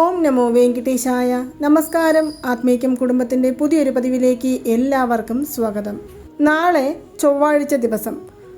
ഓം നമോ വെങ്കിട്ടേശായ. നമസ്കാരം. ആത്മീക്യം കുടുംബത്തിന്റെ പുതിയൊരു പതിവിലേക്ക് എല്ലാവർക്കും സ്വാഗതം. നാളെ ചൊവ്വാഴ്ച ദിവസം.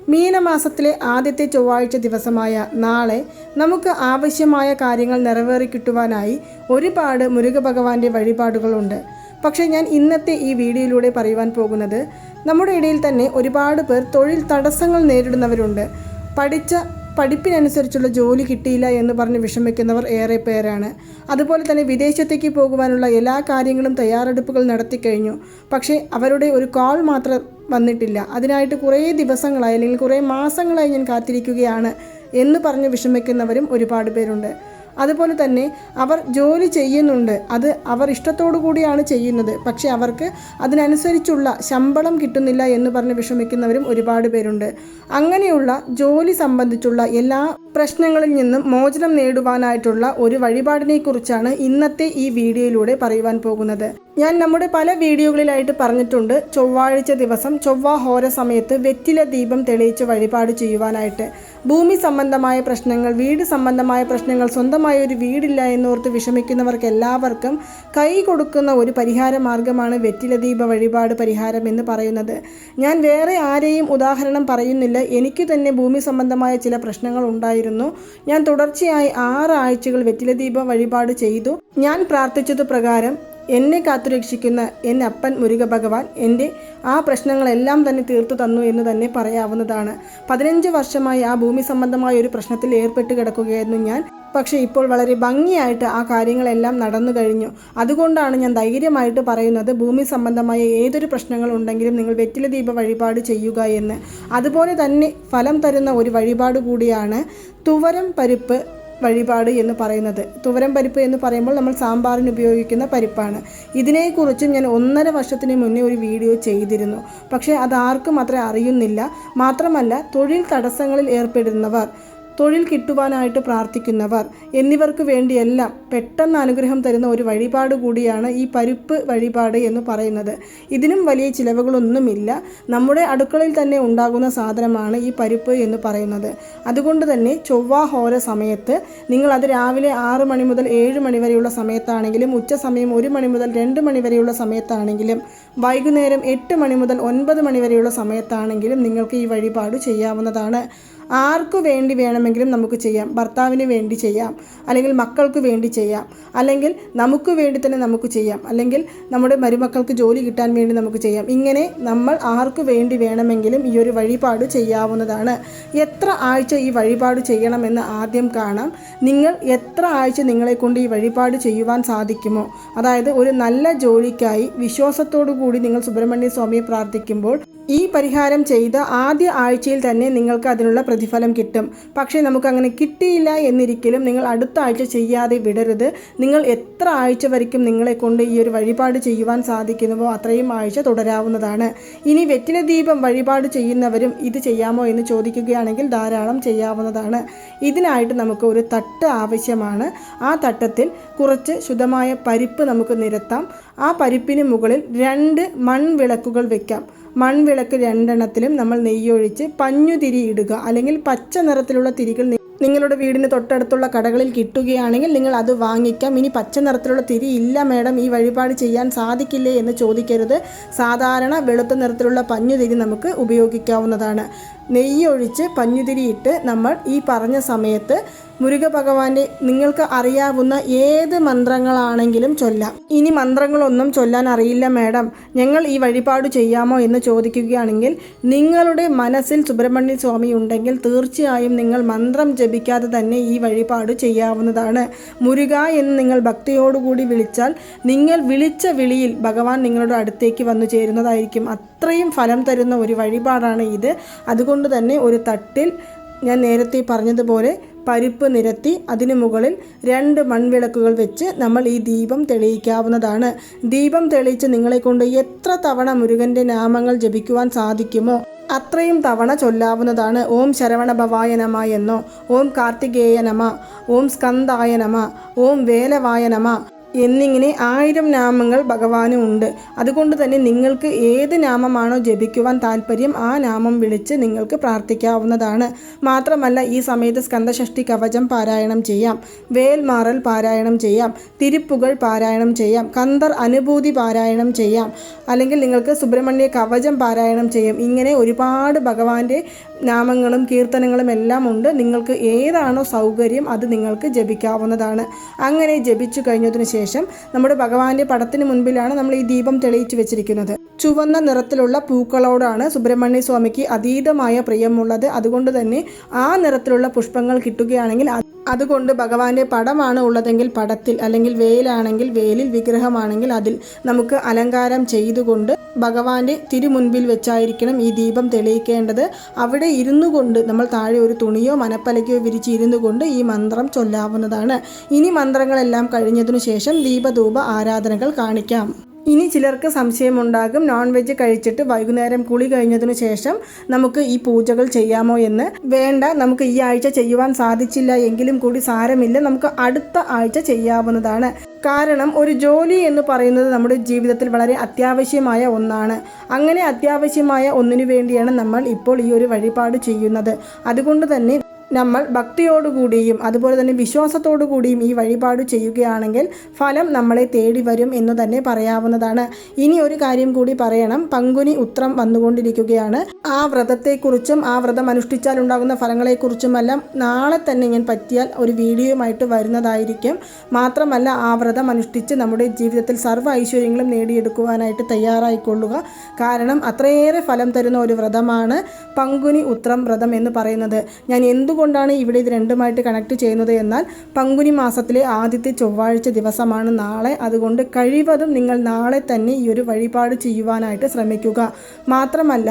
മീനമാസത്തിലെ ആദ്യത്തെ ചൊവ്വാഴ്ച ദിവസമായ നാളെ നമുക്ക് ആവശ്യമായ കാര്യങ്ങൾ നിറവേറി കിട്ടുവാനായി ഒരുപാട് മുരുക ഭഗവാന്റെ വഴിപാടുകളുണ്ട്. പക്ഷേ ഞാൻ ഇന്നത്തെ ഈ വീഡിയോയിലൂടെ പറയുവാൻ പോകുന്നത് നമ്മുടെ ഇടയിൽ തന്നെ ഒരുപാട് പേർ തൊഴിൽ തടസ്സങ്ങൾ നേരിടുന്നവരുണ്ട്. പഠിച്ച പഠിപ്പിനനുസരിച്ചുള്ള ജോലി കിട്ടിയില്ല എന്ന് പറഞ്ഞ് വിഷമിക്കുന്നവർ ഏറെ പേരാണ്. അതുപോലെ തന്നെ വിദേശത്തേക്ക് പോകുവാനുള്ള എല്ലാ കാര്യങ്ങളും തയ്യാറെടുപ്പുകൾ നടത്തി കഴിഞ്ഞു. പക്ഷേ അവരുടെ ഒരു കോൾ മാത്രം വന്നിട്ടില്ല. അതിനായിട്ട് കുറേ ദിവസങ്ങളായി അല്ലെങ്കിൽ കുറേ മാസങ്ങളായി ഞാൻ കാത്തിരിക്കുകയാണ് എന്ന് പറഞ്ഞ് വിഷമിക്കുന്നവരും ഒരുപാട് പേരുണ്ട്. അതുപോലെ തന്നെ അവർ ജോലി ചെയ്യുന്നുണ്ട്. അത് അവർ ഇഷ്ടത്തോടു കൂടിയാണ് ചെയ്യുന്നത്. പക്ഷെ അവർക്ക് അതിനനുസരിച്ചുള്ള ശമ്പളം കിട്ടുന്നില്ല എന്ന് പറഞ്ഞ് വിഷമിക്കുന്നവരും ഒരുപാട് പേരുണ്ട്. അങ്ങനെയുള്ള ജോലി സംബന്ധിച്ചുള്ള എല്ലാ പ്രശ്നങ്ങളിൽ നിന്നും മോചനം നേടുവാനായിട്ടുള്ള ഒരു വഴിപാടിനെക്കുറിച്ചാണ് ഇന്നത്തെ ഈ വീഡിയോയിലൂടെ പറയുവാൻ പോകുന്നത്. ഞാൻ നമ്മുടെ പല വീഡിയോകളിലായിട്ട് പറഞ്ഞിട്ടുണ്ട് ചൊവ്വാഴ്ച ദിവസം ചൊവ്വാ ഹോര സമയത്ത് വെറ്റില ദീപം തെളിയിച്ച് വഴിപാട് ചെയ്യുവാനായിട്ട്. ഭൂമി സംബന്ധമായ പ്രശ്നങ്ങൾ വീട് സംബന്ധമായ പ്രശ്നങ്ങൾ സ്വന്തമായ ഒരു വീടില്ല എന്നോർത്ത് വിഷമിക്കുന്നവർക്ക് എല്ലാവർക്കും കൈ കൊടുക്കുന്ന ഒരു പരിഹാര മാർഗമാണ് വെറ്റില ദീപ വഴിപാട് പരിഹാരം എന്ന് പറയുന്നത്. ഞാൻ വേറെ ആരെയും ഉദാഹരണം പറയുന്നില്ല. എനിക്ക് തന്നെ ഭൂമി സംബന്ധമായ ചില പ്രശ്നങ്ങൾ ഉണ്ടായിരുന്നു. ഞാൻ തുടർച്ചയായി ആറ് ആഴ്ചകൾ വെറ്റില ദീപ വഴിപാട് ചെയ്തു. ഞാൻ പ്രാർത്ഥിച്ചത് പ്രകാരം എന്നെ കാത്തുരക്ഷിക്കുന്ന എന്റെ അപ്പൻ മുരുക ഭഗവാൻ എന്റെ ആ പ്രശ്നങ്ങളെല്ലാം തന്നെ തീർത്തു തന്നു എന്ന് തന്നെ പറയാവുന്നതാണ്. പതിനഞ്ച് വർഷമായി ആ ഭൂമി സംബന്ധമായ ഒരു പ്രശ്നത്തിൽ ഏർപ്പെട്ട് കിടക്കുകയായിരുന്നു ഞാൻ. പക്ഷേ ഇപ്പോൾ വളരെ ഭംഗിയായിട്ട് ആ കാര്യങ്ങളെല്ലാം നടന്നു കഴിഞ്ഞു. അതുകൊണ്ടാണ് ഞാൻ ധൈര്യമായിട്ട് പറയുന്നത് ഭൂമി സംബന്ധമായ ഏതൊരു പ്രശ്നങ്ങൾ ഉണ്ടെങ്കിലും നിങ്ങൾ വെറ്റില ദീപ വഴിപാട് ചെയ്യുക എന്ന്. അതുപോലെ തന്നെ ഫലം തരുന്ന ഒരു വഴിപാട് കൂടിയാണ് തുവരം പരിപ്പ് വഴിപാട് എന്ന് പറയുന്നത്. തുവരം പരിപ്പ് എന്ന് പറയുമ്പോൾ നമ്മൾ സാമ്പാറിന് ഉപയോഗിക്കുന്ന പരിപ്പാണ്. ഇതിനെക്കുറിച്ചും ഞാൻ ഒന്നര വർഷത്തിന് മുന്നേ ഒരു വീഡിയോ ചെയ്തിരുന്നു. പക്ഷേ അത് ആർക്കും അത്ര അറിയുന്നില്ല. മാത്രമല്ല തൊഴിൽ തടസ്സങ്ങളിൽ ഏർപ്പെടുന്നവർ. തൊഴിൽ കിട്ടുവാനായിട്ട് പ്രാർത്ഥിക്കുന്നവർ എന്നിവർക്ക് വേണ്ടിയെല്ലാം പെട്ടെന്ന് അനുഗ്രഹം തരുന്ന ഒരു വഴിപാട് കൂടിയാണ് ഈ പരിപ്പ് വഴിപാട് എന്ന് പറയുന്നത്. ഇതിനും വലിയ ചിലവുകളൊന്നുമില്ല. നമ്മുടെ അടുക്കളയിൽ തന്നെ ഉണ്ടാകുന്ന സാധനമാണ് ഈ പരിപ്പ് എന്ന് പറയുന്നത്. അതുകൊണ്ട് തന്നെ ചൊവ്വ ഹോര സമയത്ത് നിങ്ങൾ അത് രാവിലെ ആറ് മണി മുതൽ ഏഴ് മണി വരെയുള്ള സമയത്താണെങ്കിലും ഉച്ച സമയം ഒരു മണി മുതൽ രണ്ട് മണി വരെയുള്ള സമയത്താണെങ്കിലും വൈകുന്നേരം എട്ട് മണി മുതൽ ഒൻപത് മണി വരെയുള്ള സമയത്താണെങ്കിലും നിങ്ങൾക്ക് ഈ വഴിപാട് ചെയ്യാവുന്നതാണ്. ആർക്കു വേണ്ടി വേണമെങ്കിലും നമുക്ക് ചെയ്യാം. ഭർത്താവിന് വേണ്ടി ചെയ്യാം. അല്ലെങ്കിൽ മക്കൾക്ക് വേണ്ടി ചെയ്യാം. അല്ലെങ്കിൽ നമുക്ക് വേണ്ടി തന്നെ നമുക്ക് ചെയ്യാം. അല്ലെങ്കിൽ നമ്മുടെ മരുമക്കൾക്ക് ജോലി കിട്ടാൻ വേണ്ടി നമുക്ക് ചെയ്യാം. ഇങ്ങനെ നമ്മൾ ആർക്കു വേണ്ടി വേണമെങ്കിലും ഈ ഒരു വഴിപാട് ചെയ്യാവുന്നതാണ്. എത്ര ആഴ്ച ഈ വഴിപാട് ചെയ്യണമെന്ന് ആദ്യം കാണാം. നിങ്ങൾ എത്ര ആഴ്ച നിങ്ങളെ കൊണ്ട് ഈ വഴിപാട് ചെയ്യുവാൻ സാധിക്കുമോ? അതായത് ഒരു നല്ല ജോലിക്കായി വിശ്വാസത്തോടു കൂടി നിങ്ങൾ സുബ്രഹ്മണ്യ സ്വാമിയെ പ്രാർത്ഥിക്കുമ്പോൾ ഈ പരിഹാരം ചെയ്ത് ആദ്യ ആഴ്ചയിൽ തന്നെ നിങ്ങൾക്ക് അതിനുള്ള പ്രതിഫലം കിട്ടും. പക്ഷേ നമുക്ക് അങ്ങനെ കിട്ടിയില്ല എന്നിരിക്കലും നിങ്ങൾ അടുത്ത ആഴ്ച ചെയ്യാതെ വിടരുത്. നിങ്ങൾ എത്ര ആഴ്ച വരയ്ക്കും നിങ്ങളെ കൊണ്ട് ഈ ഒരു വഴിപാട് ചെയ്യുവാൻ സാധിക്കുന്നുവോ അത്രയും ആഴ്ച തുടരാവുന്നതാണ്. ഇനി വെറ്റില ദീപം വഴിപാട് ചെയ്യുന്നവരും ഇത് ചെയ്യാമോ എന്ന് ചോദിക്കുകയാണെങ്കിൽ ധാരാളം ചെയ്യാവുന്നതാണ്. ഇതിനായിട്ട് നമുക്ക് ഒരു തട്ട് ആവശ്യമാണ്. ആ തട്ടത്തിൽ കുറച്ച് ശുദ്ധമായ പരിപ്പ് നമുക്ക് നിരത്താം. ആ പരിപ്പിന് മുകളിൽ രണ്ട് മൺവിളക്കുകൾ വെക്കാം. മൺവിളക്ക് രണ്ടെണ്ണത്തിലും നമ്മൾ നെയ്യൊഴിച്ച് പഞ്ഞുതിരി ഇടുക. അല്ലെങ്കിൽ പച്ച നിറത്തിലുള്ള തിരികൾ നിങ്ങളുടെ വീടിന് തൊട്ടടുത്തുള്ള കടകളിൽ കിട്ടുകയാണെങ്കിൽ നിങ്ങൾ അത് വാങ്ങിക്കാം. ഇനി പച്ച നിറത്തിലുള്ള തിരി ഇല്ല മേഡം. ഈ വഴിപാട് ചെയ്യാൻ സാധിക്കില്ലേ എന്ന് ചോദിക്കരുത്. സാധാരണ വെളുത്ത നിറത്തിലുള്ള പഞ്ഞുതിരി നമുക്ക് ഉപയോഗിക്കാവുന്നതാണ്. നെയ്യൊഴിച്ച് പഞ്ഞുതിരിയിട്ട് നമ്മൾ ഈ പറഞ്ഞ സമയത്ത് മുരുക ഭഗവാന്റെ നിങ്ങൾക്ക് അറിയാവുന്ന ഏത് മന്ത്രങ്ങളാണെങ്കിലും ചൊല്ലാം. ഇനി മന്ത്രങ്ങളൊന്നും ചൊല്ലാൻ അറിയില്ല മേഡം. ഞങ്ങൾ ഈ വഴിപാട് ചെയ്യാമോ എന്ന് ചോദിക്കുകയാണെങ്കിൽ നിങ്ങളുടെ മനസ്സിൽ സുബ്രഹ്മണ്യ സ്വാമി ഉണ്ടെങ്കിൽ തീർച്ചയായും നിങ്ങൾ മന്ത്രം ജപിക്കാതെ തന്നെ ഈ വഴിപാട് ചെയ്യാവുന്നതാണ്. മുരുക എന്ന് നിങ്ങൾ ഭക്തിയോടുകൂടി വിളിച്ചാൽ നിങ്ങൾ വിളിച്ച വിളിയിൽ ഭഗവാൻ നിങ്ങളുടെ അടുത്തേക്ക് വന്നു ചേരുന്നതായിരിക്കും. അത്രയും ഫലം തരുന്ന ഒരു വഴിപാടാണ് ഇത്. അതുകൊണ്ട് തന്നെ ഒരു തട്ടിൽ ഞാൻ നേരത്തെ പറഞ്ഞതുപോലെ പരിപ്പ് നിരത്തി അതിനു മുകളിൽ രണ്ട് മൺവിളക്കുകൾ വെച്ച് നമ്മൾ ഈ ദീപം തെളിയിക്കാവുന്നതാണ്. ദീപം തെളിയിച്ച് നിങ്ങളെ കൊണ്ട് എത്ര തവണ മുരുകന്റെ നാമങ്ങൾ ജപിക്കുവാൻ സാധിക്കുമോ? അത്രയും തവണ ചൊല്ലാവുന്നതാണ്. ഓം ശരവണ ഭവായനമ എന്നോ ഓം കാർത്തികേയ നമ ഓം സ്കന്ദായ നമ ഓം വേലവായ നമ. എന്നിങ്ങനെ ആയിരം നാമങ്ങൾ ഭഗവാനുണ്ട് അതുകൊണ്ട് തന്നെ നിങ്ങൾക്ക് ഏത് നാമമാണോ ജപിക്കുവാൻ താല്പര്യം ആ നാമം വിളിച്ച് നിങ്ങൾക്ക് പ്രാർത്ഥിക്കാവുന്നതാണ്. മാത്രമല്ല ഈ സമയത്ത് സ്കന്ധഷഷ്ടി കവചം പാരായണം ചെയ്യാം വേൽമാറൽ പാരായണം ചെയ്യാം തിരുപ്പുകൾ പാരായണം ചെയ്യാം കന്തർ അനുഭൂതി പാരായണം ചെയ്യാം. അല്ലെങ്കിൽ നിങ്ങൾക്ക് സുബ്രഹ്മണ്യ കവചം പാരായണം ചെയ്യാം. ഇങ്ങനെ ഒരുപാട് ഭഗവാന്റെ നാമങ്ങളും കീർത്തനങ്ങളും എല്ലാം ഉണ്ട്. നിങ്ങൾക്ക് ഏതാണോ സൗകര്യം അത് നിങ്ങൾക്ക് ജപിക്കാവുന്നതാണ്. അങ്ങനെ ജപിച്ചു കഴിഞ്ഞതിന് ശേഷം നമ്മുടെ ഭഗവാന്റെ പടത്തിന് മുൻപിലാണ് നമ്മൾ ഈ ദീപം തെളിയിച്ചു വെച്ചിരിക്കുന്നത്. ചുവന്ന നിറത്തിലുള്ള പൂക്കളോടാണ് സുബ്രഹ്മണ്യ സ്വാമിക്ക് അതീതമായ പ്രിയമുള്ളത്. അതുകൊണ്ട് തന്നെ ആ നിറത്തിലുള്ള പുഷ്പങ്ങൾ കിട്ടുകയാണെങ്കിൽ അതുകൊണ്ട് ഭഗവാന്റെ പടമാണ് ഉള്ളതെങ്കിൽ പടത്തിൽ അല്ലെങ്കിൽ വേലാണെങ്കിൽ വേലിൽ വിഗ്രഹമാണെങ്കിൽ അതിൽ നമുക്ക് അലങ്കാരം ചെയ്തുകൊണ്ട് ഭഗവാന്റെ തിരുമുൻപിൽ വെച്ചായിരിക്കണം ഈ ദീപം തെളിയിക്കേണ്ടത്. അവിടെ ഇരുന്നു കൊണ്ട് നമ്മൾ താഴെ ഒരു തുണിയോ മനപ്പലകയോ വിരിച്ച് ഇരുന്നു കൊണ്ട് ഈ മന്ത്രം ചൊല്ലാവുന്നതാണ്. ഇനി മന്ത്രങ്ങളെല്ലാം കഴിഞ്ഞതിനു ശേഷം ദീപധൂപ ആരാധനകൾ കാണിക്കാം. ഇനി ചിലർക്ക് സംശയമുണ്ടാകും. നോൺ വെജ് കഴിച്ചിട്ട് വൈകുന്നേരം കുളി കഴിഞ്ഞതിനു ശേഷം നമുക്ക് ഈ പൂജകൾ ചെയ്യാമോ എന്ന്. വേണ്ട നമുക്ക് ഈ ആഴ്ച ചെയ്യുവാൻ സാധിച്ചില്ല എങ്കിലും കൂടി സാരമില്ല. നമുക്ക് അടുത്ത ആഴ്ച ചെയ്യാവുന്നതാണ്. കാരണം ഒരു ജോലി എന്ന് പറയുന്നത് നമ്മുടെ ജീവിതത്തിൽ വളരെ അത്യാവശ്യമായ ഒന്നാണ്. അങ്ങനെ അത്യാവശ്യമായ ഒന്നിനു വേണ്ടിയാണ് നമ്മൾ ഇപ്പോൾ ഈ ഒരു വഴിപാട് ചെയ്യുന്നത്. അതുകൊണ്ട് തന്നെ നമ്മൾ ഭക്തിയോടുകൂടിയും അതുപോലെ തന്നെ വിശ്വാസത്തോടു കൂടിയും ഈ വഴിപാട് ചെയ്യുകയാണെങ്കിൽ ഫലം നമ്മളെ തേടി വരും എന്ന് തന്നെ പറയാവുന്നതാണ്. ഇനി ഒരു കാര്യം കൂടി പറയണം. പങ്കുനി ഉത്രം വന്നുകൊണ്ടിരിക്കുകയാണ്. ആ വ്രതത്തെക്കുറിച്ചും ആ വ്രതം അനുഷ്ഠിച്ചാൽ ഉണ്ടാകുന്ന ഫലങ്ങളെക്കുറിച്ചുമെല്ലാം നാളെ തന്നെ ഞാൻ പറ്റിയാൽ ഒരു വീഡിയോയുമായിട്ട് വരുന്നതായിരിക്കും. മാത്രമല്ല ആ വ്രതം അനുഷ്ഠിച്ച് നമ്മുടെ ജീവിതത്തിൽ സർവ ഐശ്വര്യങ്ങളും നേടിയെടുക്കുവാനായിട്ട് തയ്യാറായിക്കൊള്ളുക. കാരണം അത്രയേറെ ഫലം തരുന്ന ഒരു വ്രതമാണ് പങ്കുനി ഉത്രം വ്രതം എന്ന് പറയുന്നത്. ഞാൻ എന്തുകൊണ്ടാണ് ഇവിടെ ഇത് രണ്ടുമായിട്ട് കണക്ട് ചെയ്യുന്നത് എന്നാൽ പങ്കുനി മാസത്തിലെ ആദ്യത്തെ ചൊവ്വാഴ്ച ദിവസമാണ് നാളെ. അതുകൊണ്ട് കഴിവതും നിങ്ങൾ നാളെ തന്നെ ഈ ഒരു വഴിപാട് ചെയ്യുവാനായിട്ട് ശ്രമിക്കുക. മാത്രമല്ല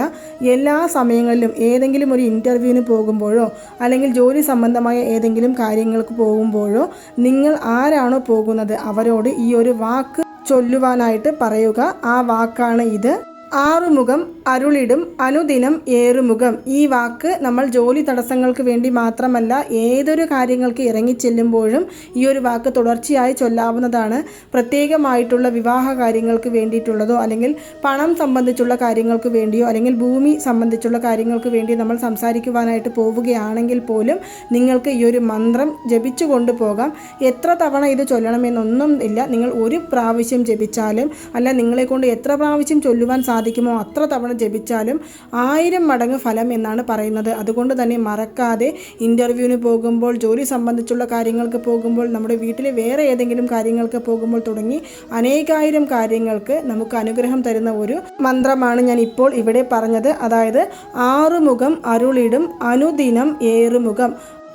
എല്ലാ സമയങ്ങളിലും ഏതെങ്കിലും ഒരു ഇന്റർവ്യൂവിന് പോകുമ്പോഴോ അല്ലെങ്കിൽ ജോലി സംബന്ധമായ ഏതെങ്കിലും കാര്യങ്ങൾക്ക് പോകുമ്പോഴോ നിങ്ങൾ ആരാണോ പോകുന്നത് അവരോട് ഈ ഒരു വാക്ക് ചൊല്ലുവാനായിട്ട് പറയുക. ആ വാക്കാണ് ഇത്. ആറുമുഖം അരുളിടും അനുദിനം ഏറുമുഖം. ഈ വാക്ക് നമ്മൾ ജോലി തടസ്സങ്ങൾക്ക് വേണ്ടി മാത്രമല്ല ഏതൊരു കാര്യങ്ങൾക്ക് ഇറങ്ങിച്ചെല്ലുമ്പോഴും ഈ ഒരു വാക്ക് തുടർച്ചയായി ചൊല്ലാവുന്നതാണ്. പ്രത്യേകമായിട്ടുള്ള വിവാഹ കാര്യങ്ങൾക്ക് വേണ്ടിയിട്ടുള്ളതോ അല്ലെങ്കിൽ പണം സംബന്ധിച്ചുള്ള കാര്യങ്ങൾക്ക് വേണ്ടിയോ അല്ലെങ്കിൽ ഭൂമി സംബന്ധിച്ചുള്ള കാര്യങ്ങൾക്ക് വേണ്ടി നമ്മൾ സംസാരിക്കുവാനായിട്ട് പോവുകയാണെങ്കിൽ പോലും നിങ്ങൾക്ക് ഈ ഒരു മന്ത്രം ജപിച്ചു കൊണ്ടുപോകാം എത്ര തവണ ഇത് ചൊല്ലണമെന്നൊന്നും ഇല്ല. നിങ്ങൾ ഒരു പ്രാവശ്യം ജപിച്ചാലും അല്ല നിങ്ങളെക്കൊണ്ട് എത്ര പ്രാവശ്യം ചൊല്ലുവാൻ സാധിക്കുമോ അത്ര തവണ ജപിച്ചാലും ആയിരം മടങ്ങ് ഫലം എന്നാണ് പറയുന്നത്. അതുകൊണ്ട് തന്നെ മറക്കാതെ ഇന്റർവ്യൂവിന് പോകുമ്പോൾ ജോലി സംബന്ധിച്ചുള്ള കാര്യങ്ങൾക്ക് പോകുമ്പോൾ നമ്മുടെ വീട്ടിൽ വേറെ ഏതെങ്കിലും കാര്യങ്ങൾക്ക് പോകുമ്പോൾ തുടങ്ങി അനേകായിരം കാര്യങ്ങൾക്ക് നമുക്ക് അനുഗ്രഹം തരുന്ന ഒരു മന്ത്രമാണ് ഞാൻ ഇപ്പോൾ ഇവിടെ പറഞ്ഞത്. അതായത് ആറുമുഖം അരുളിടും അനുദിനം ഏറുമുഖം.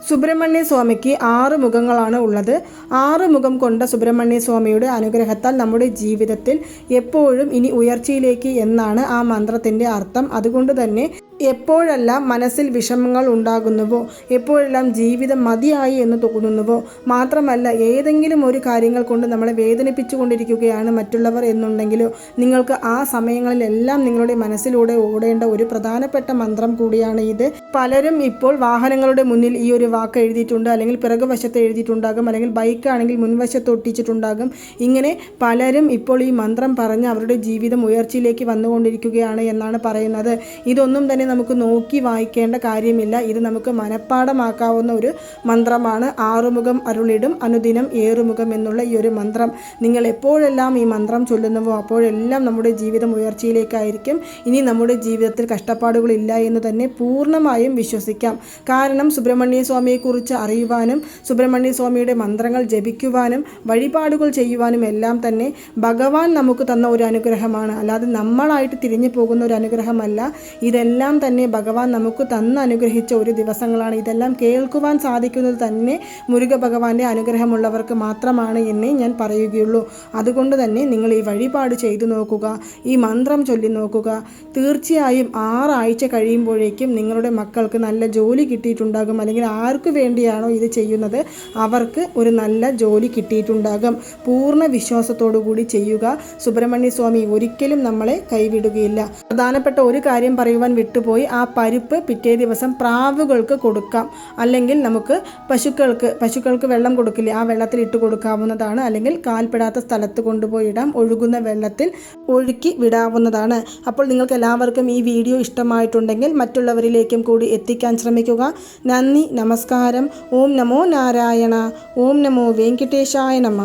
സുബ്രഹ്മണ്യ സ്വാമിക്ക് ആറ് മുഖങ്ങളാണ് ഉള്ളത്. ആറ് മുഖം കൊണ്ട സുബ്രഹ്മണ്യ സ്വാമിയുടെ അനുഗ്രഹത്താൽ നമ്മുടെ ജീവിതത്തിൽ എപ്പോഴും ഇനി ഉയർച്ചയിലേക്ക് എന്നാണ് ആ മന്ത്രത്തിന്റെ അർത്ഥം. അതുകൊണ്ട് തന്നെ എപ്പോഴെല്ലാം മനസ്സിൽ വിഷമങ്ങൾ ഉണ്ടാകുന്നുവോ എപ്പോഴെല്ലാം ജീവിതം മതിയായി എന്ന് തോന്നുന്നുവോ മാത്രമല്ല ഏതെങ്കിലും ഒരു കാര്യങ്ങൾ കൊണ്ട് നമ്മളെ വേദനിപ്പിച്ചുകൊണ്ടിരിക്കുകയാണ് മറ്റുള്ളവർ എന്നുണ്ടെങ്കിലോ നിങ്ങൾക്ക് ആ സമയങ്ങളിലെല്ലാം നിങ്ങളുടെ മനസ്സിലൂടെ ഓടേണ്ട ഒരു പ്രധാനപ്പെട്ട മന്ത്രം കൂടിയാണ് ഇത്. പലരും ഇപ്പോൾ വാഹനങ്ങളുടെ മുന്നിൽ ഈ ഒരു വാക്ക് എഴുതിയിട്ടുണ്ട് അല്ലെങ്കിൽ പിറകുവശത്ത് എഴുതിയിട്ടുണ്ടാകും അല്ലെങ്കിൽ ബൈക്കാണെങ്കിൽ മുൻവശത്ത് ഒട്ടിച്ചിട്ടുണ്ടാകും. ഇങ്ങനെ പലരും ഇപ്പോൾ ഈ മന്ത്രം പറഞ്ഞ് അവരുടെ ജീവിതം ഉയർച്ചയിലേക്ക് വന്നുകൊണ്ടിരിക്കുകയാണ് എന്നാണ് പറയുന്നത്. ഇതൊന്നും തന്നെ നമുക്ക് നോക്കി വായിക്കേണ്ട കാര്യമില്ല. ഇത് നമുക്ക് മനഃപ്പാടമാക്കാവുന്ന ഒരു മന്ത്രമാണ്. ആറുമുഖം അരുളിടും അനുദിനം ഏറുമുഖം എന്നുള്ള ഈ ഒരു മന്ത്രം. നിങ്ങൾ എപ്പോഴെല്ലാം ഈ മന്ത്രം ചൊല്ലുന്നുവോ അപ്പോഴെല്ലാം നമ്മുടെ ജീവിതം ഉയർച്ചയിലേക്കായിരിക്കും. ഇനി നമ്മുടെ ജീവിതത്തിൽ കഷ്ടപ്പാടുകളില്ല എന്ന് തന്നെ പൂർണമായും വിശ്വസിക്കാം. കാരണം സുബ്രഹ്മണ്യ സ്വാമിയെക്കുറിച്ച് അറിയുവാനും സുബ്രഹ്മണ്യ സ്വാമിയുടെ മന്ത്രങ്ങൾ ജപിക്കുവാനും വഴിപാടുകൾ ചെയ്യുവാനും എല്ലാം തന്നെ ഭഗവാൻ നമുക്ക് തന്ന ഒരു അനുഗ്രഹമാണ്. അല്ലാതെ നമ്മളായിട്ട് തിരിഞ്ഞു പോകുന്ന ഒരു അനുഗ്രഹമല്ല. ഇതെല്ലാം തന്നെ ഭഗവാൻ നമുക്ക് തന്ന് അനുഗ്രഹിച്ച ഒരു ദിവസങ്ങളാണ്. ഇതെല്ലാം കേൾക്കുവാൻ സാധിക്കുന്നത് തന്നെ മുരുക ഭഗവാന്റെ അനുഗ്രഹമുള്ളവർക്ക് മാത്രമാണ് എന്നേ ഞാൻ പറയുകയുള്ളൂ. അതുകൊണ്ട് തന്നെ നിങ്ങൾ ഈ വഴിപാട് ചെയ്തു നോക്കുക ഈ മന്ത്രം ചൊല്ലി നോക്കുക. തീർച്ചയായും ആറാഴ്ച കഴിയുമ്പോഴേക്കും നിങ്ങളുടെ മക്കൾക്ക് നല്ല ജോലി കിട്ടിയിട്ടുണ്ടാകും. അല്ലെങ്കിൽ ആർക്ക് വേണ്ടിയാണോ ഇത് ചെയ്യുന്നത് അവർക്ക് ഒരു നല്ല ജോലി കിട്ടിയിട്ടുണ്ടാകും. പൂർണ വിശ്വാസത്തോടു കൂടി ചെയ്യുക. സുബ്രഹ്മണ്യ സ്വാമി ഒരിക്കലും നമ്മളെ കൈവിടുകയില്ല. പ്രധാനപ്പെട്ട ഒരു കാര്യം പറയുവാൻ വിട്ടുപോയി. കൊണ്ടുപോയി ആ പരിപ്പ് പിറ്റേ ദിവസം പ്രാവുകൾക്ക് കൊടുക്കാം. അല്ലെങ്കിൽ നമുക്ക് പശുക്കൾക്ക് പശുക്കൾക്ക് വെള്ളം കൊടുക്കില്ലേ? ആ വെള്ളത്തിൽ ഇട്ട് കൊടുക്കാവുന്നതാണ്. അല്ലെങ്കിൽ കാൽപ്പെടാത്ത സ്ഥലത്ത് കൊണ്ടുപോയി ഇടാം ഒഴുകുന്ന വെള്ളത്തിൽ ഒഴുക്കി വിടാവുന്നതാണ്. അപ്പോൾ നിങ്ങൾക്ക് എല്ലാവർക്കും ഈ വീഡിയോ ഇഷ്ടമായിട്ടുണ്ടെങ്കിൽ മറ്റുള്ളവരിലേക്കും കൂടി എത്തിക്കാൻ ശ്രമിക്കുക. നന്ദി നമസ്കാരം. ഓം നമോ നാരായണ. ഓം നമോ വെങ്കിട്ടേശായ നമ.